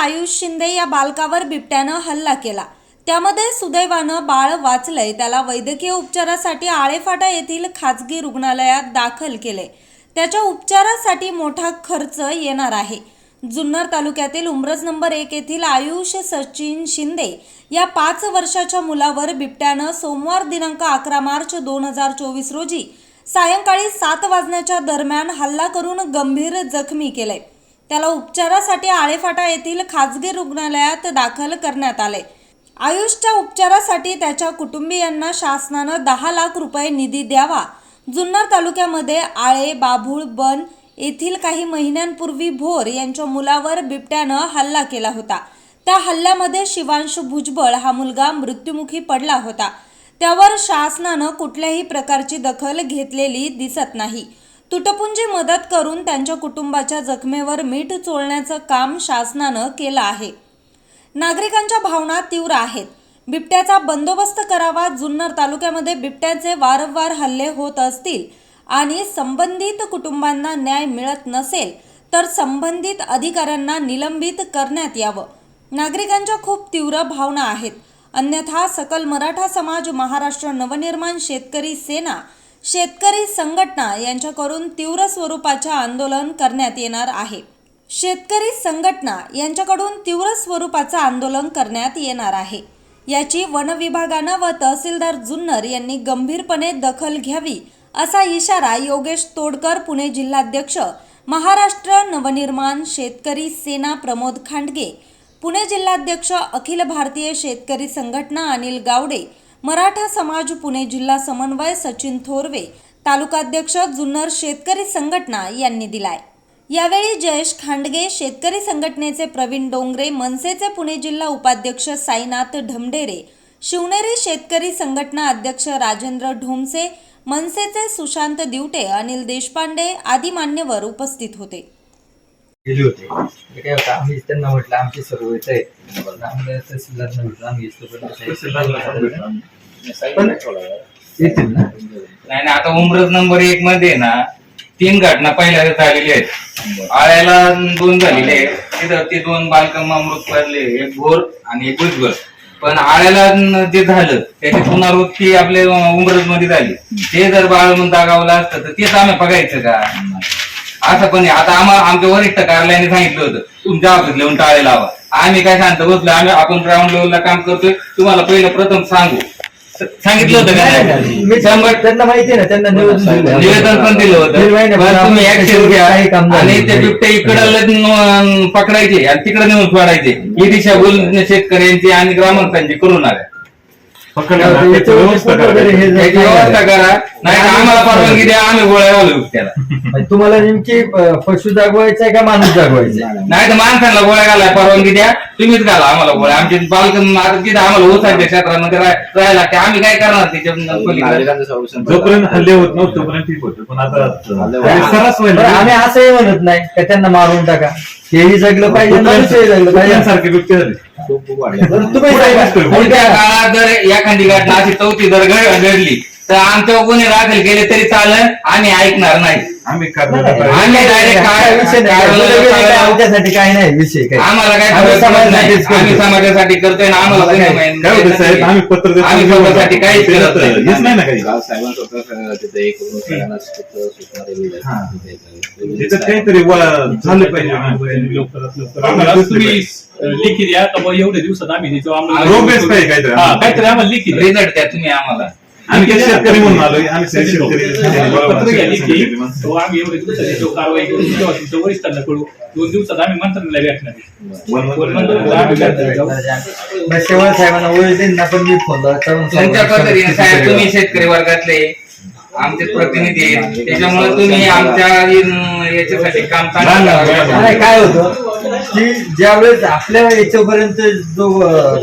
आयुष शिंदे या बालकावर बिबट्यानं हल्ला केला. त्यामध्ये सुदैवानं बाळ वाचलंय. त्याला वैद्यकीय उपचारासाठी आळेफाटा येथील खाजगी रुग्णालयात दाखल केले. त्याच्या उपचारासाठी मोठा खर्च येणार आहे. जुन्नर तालुक्यातील उमरज नंबर एक येथील आयुष सचिन शिंदे या पाच वर्षाच्या मुलावर बिबट्यानं सोमवार दिनांक अकरा मार्च दोन हजार चोवीस रोजी सायंकाळी सात वाजण्याच्या दरम्यान हल्ला करून गंभीर जखमी केले त्याला उपचारासाठी आळेफाटा येथील खाजगी रुग्णालयात दाखल करण्यात आले. आयुषच्या उपचारासाठी त्याच्या कुटुंबियांना शासनानं दहा लाख रुपये निधी द्यावा. जुन्नर तालुक्यामध्ये आळे बाभूळ बन येथील काही महिन्यांपूर्वी भोर यांच्या मुलावर बिबट्यानं हल्ला केला होता. त्या हल्ल्यामध्ये शिवांशु भुजबळ हा मुलगा मृत्युमुखी पडला होता. त्यावर शासनानं कुठल्याही प्रकारची दखल घेतलेली दिसत नाही. तुटपुंजी मदत करून त्यांच्या कुटुंबाच्या जखमेवर मीठ चोळण्याचं काम शासनानं केलं आहे. नागरिकांच्या भावना तीव्र आहेत. बिबट्याचा बंदोबस्त करावा जुन्नर तालुक्यामध्ये बिबट्याचे वारंवार हल्ले होत असतील आणि संबंधित कुटुंबांना न्याय मिळत नसेल तर संबंधित अधिकाऱ्यांना निलंबित करण्यात यावं. नागरिकांच्या खूप तीव्र भावना आहेत. अन्यथा सकल मराठा समाज महाराष्ट्र नवनिर्माण शेतकरी सेना शेतकरी संघटना यांच्याकडून तीव्र स्वरूपाचे आंदोलन करण्यात येणार आहे. शेतकरी संघटना यांच्याकडून तीव्र स्वरूपाचं आंदोलन करण्यात येणार आहे. याची वन विभागानं व तहसीलदार जुन्नर यांनी गंभीरपणे दखल घ्यावी असा इशारा योगेश तोडकर पुणे जिल्हाध्यक्ष महाराष्ट्र नवनिर्माण शेतकरी सेना प्रमोद खांडगे पुणे जिल्हाध्यक्ष अखिल भारतीय शेतकरी संघटना अनिल गावडे मराठा समाज पुणे जिल्हा समन्वय सचिन थोरवे तालुकाध्यक्ष जुन्नर शेतकरी संघटना यांनी दिलाय. यावेळी जयेश खांडगे शेतकरी संघटनेचे प्रवीण डोंगरे मनसेचे पुणे जिल्हा उपाध्यक्ष साईनाथ ढमढेरे शिवनेरी शेतकरी संघटना अध्यक्ष राजेंद्र ढोमसे मनसेचे सुशांत दिवटे अनिल देशपांडे आदी मान्यवर उपस्थित होते. गेले होते. म्हणजे काय होतं आम्ही त्यांना म्हटलं आमची सर्व येत आहे आम्हाला तहसीलदारला म्हटलं आम्ही पण येतील ना? नाही ना आता उमरज नंबर एक मध्ये ना तीन घटना पहिल्या झालेल्या आहेत. आळ्याला दोन झालेले आहेत. तिथं ते दोन बालकम अमृत पडले एक भोर आणि एक भुजबळ पण आळ्याला जे झालं त्याची पुनरावृत्ती आपल्या उमरजमध्ये झाली. ते जर बाळ म्हणून दागावलं असतं तर तेच आम्ही बघायचं का? असं पण. आता आम्हाला आमच्या वरिष्ठ कार्यालयाने सांगितलं होतं. तुमच्या ऑफिस लिहून टाळे लावा. आम्ही काय सांगतो बसलो आम्ही आपण ग्राउंड लेवलला काम करतोय. तुम्हाला पहिलं प्रथम सांगू. सांगितलं होतं का नाही? मी शंभर त्यांना माहिती ना. त्यांना निवेदन पण दिलं होतं. बरं, तुम्ही ऍक्शन घ्या. आणि. ते बिबटे इकडं पकडायचे आणि तिकडे नेऊन सोडायचे. ही दिशा बोल शेतकऱ्यांची आणि ग्रामस्थांची करून आल्या. व्यवस्था वगैरे हे जर याची काय व्यवस्था झालं. करा. नाही तर आम्हाला परवानगी द्या आम्ही गोळ्या घालू त्याला. म्हणजे तुम्हाला नेमकी अं, पशु जागवायचा आहे का माणूस जागवायचा आहे? नाही तर माणसांना गोळ्या घालाय परवानगी द्या. तुम्हीच घाला आम्हाला गोळ्या. आमचे बालक आता तिथे आम्हाला ओसाच्या क्षेत्रामध्ये राह- राहायला लागते. आम्ही काय करणार त्याच्या पलीकडे? जोपर्यंत हल्ले होत नव्हते तोपर्यंत ठीक होतं. पण आता बरं, सर्रास व्हायला आम्ही असंही म्हणत नाही का त्यांना मारून टाका. हेही जगलं पाहिजे मनुष्यही जगलं पाहिजे. सारखे बिबटे झाले. काळात जर एखादी घटना अशी चौथी जर घड- घडली तर आमच्यावर कोणी दाखल केले तरी चालेल आम्ही ऐकणार नाही आम्ही नाही, करणार नाही. आम्ही direct काय विषय नाही. आमच्यासाठी विषय आम्हाला काय आम्ही खबर पडत नाही. समाजासाठीच करतो. आम्ही समाजासाठी करतोय आम्हाला काय- होतं साहेब आम्ही पत्र देतो आम्ही स्वतःसाठी काहीच करत त्याच्यात नाही. हेच नाही ना काही काल साहेबांसोबत तिथे एक सगळ्यांना फक्त सूचना दिलेल्या. आहेत. त्याच्यात काहीतरी वा- झालं पाहिजे ना. आम्हाला तुम्ही लिखी द्या तर मग एवढ्या दिवसात आम्ही त्याच्यावर आम्हाला- बेस पाहिजे काहीतरी. हा, काहीतरी आम्हाला लिखी द्या रिझल्ट द्या तुम्ही आम्हाला. आम्ही काही शेतकरी म्हणून आलोय आम्ही शेतकरी पत्र घ्या लिखी शेतकरी माणसं. तो आम्ही एवढ्या दिवसात याच्यावर कारवाई करू तेव्हा तुमच्या वरिष्ठांना कळू. दोन दिवसात आम्ही मंत्र्यांना भेटणार मंत्र्यांना जाऊ. साहेबांना ओळखींना पण मी फोन लावला. चव्हाण तुमच्या साहेबांना पद्धतीने साहेब. तुम्ही शेतकरी वर्गातले आमचे प्रतिनिधी आहेत. त्याच्यामुळे तुम्ही आमच्या इन- याच्यासाठी काम चांगलं करावं. नाही काय होतं? की ज्यावेळेस आपल्या याच्यापर्यंत जो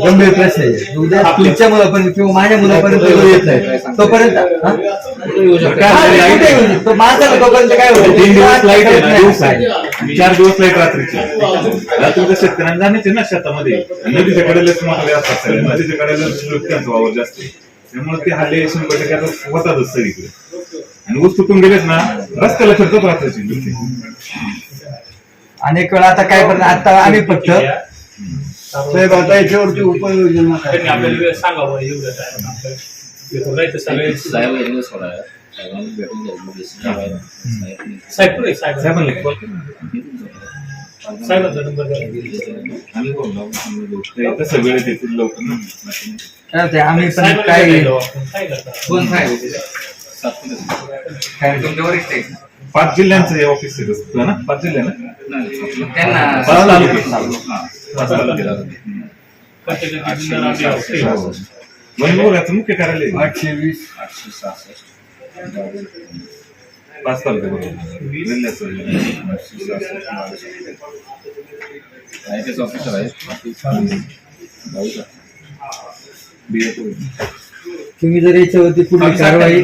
गंभीर प्रश्न आहे उद्या तुमच्या मुलापर्यंत किंवा माझ्या मुलापर्यंत जो येत नाही. तोपर्यंत हा? हा, कुठे येऊ माणसाला तोपर्यंत काय होतं? तीन दिवस लाइट आहे ना नाही. दिवस आहे. चार दिवस लाइट रात्रीची. रात्रीच्या शेतकऱ्यांना जाण्याचे ना शेतामध्ये. नदीच्या कडेलाच मोठाले असतात सगळे. नदीच्या कडेला त्यांचा वावर जास्त आहे. त्यामुळे ते हल्ले शंभर टक्के आता होतातच सगळीकडे. आणि ऊस तुटून गेलेत ना रस्त्याला फिरतात रात्रीची. अनेक वेळा आता काय पण आता आम्ही फक्त साहेब आता याच्यावरती उपाययोजना काय त्यांनी आपल्याला वेळ सांगावं एवढं काय आपलं हे करू. नाही तर सगळे साहेब येईल सोडा साहेबांना भेटून जाईल मग साहेब साहेब कुठे आहे? साहेब साहेबांना call करा. साहेबांचा नंबर द्या. आम्ही बोललो, ना काय होतंय, आम्ही पण काय कोण साहेब आहे तिथे? काय तुमच्या वरिष्ठ आहे का? पाच जिल्ह्यांचं हे ऑफिस आहे ना? पाच जिल्हे ना त्यांना पाच तालुके. हा, पाच तालुके. हम्म. प्रत्येकाची जिल्ह्याला आपली ऑफिस आहे. वन विभागाचं मुख्य कार्यालय. आठशे वीस आठशे सहासष्ट. पाच तालुके बरोबर ऑफिसर. तुम्ही जर याच्यावरती ऑफिस कारवाई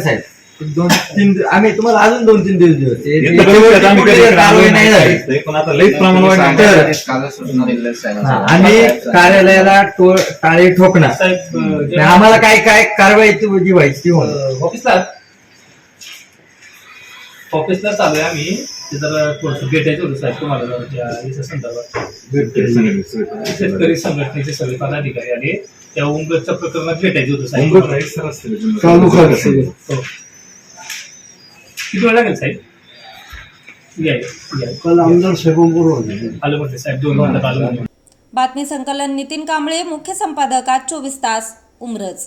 साहेब दोन तीन आम्ही तुम्हाला अजून दोन तीन दिवस ते- कारवाई नाही झाली हा. आम्ही कार्यालयाला टोळ टाळे ठोकणार. आणि आम्हाला काय काय कारवाई ती जी व्हायची ती होणार. अं, ऑफिसला ऑफिसला चालू आहे आम्ही. ते जरा थोडंसं भेटायचं होतं साहेब तुम्हाला जरा त्या याच्या संदर्भात. शेतकरी संघटनेचे सगळे पदाधिकारी आले त्या उंबरच्या प्रकरणात भेटायचं होतं साहेब. हो. किती वेळ लागेल साहेब या या. काल आमदार साहेबांबरोबर होते आलं म्हटलं साहेब दोन वाजता आलं म्हटलं. बातमी संकलन नितीन कांबळे मुख्य संपादक आज चोवीस तास उमरज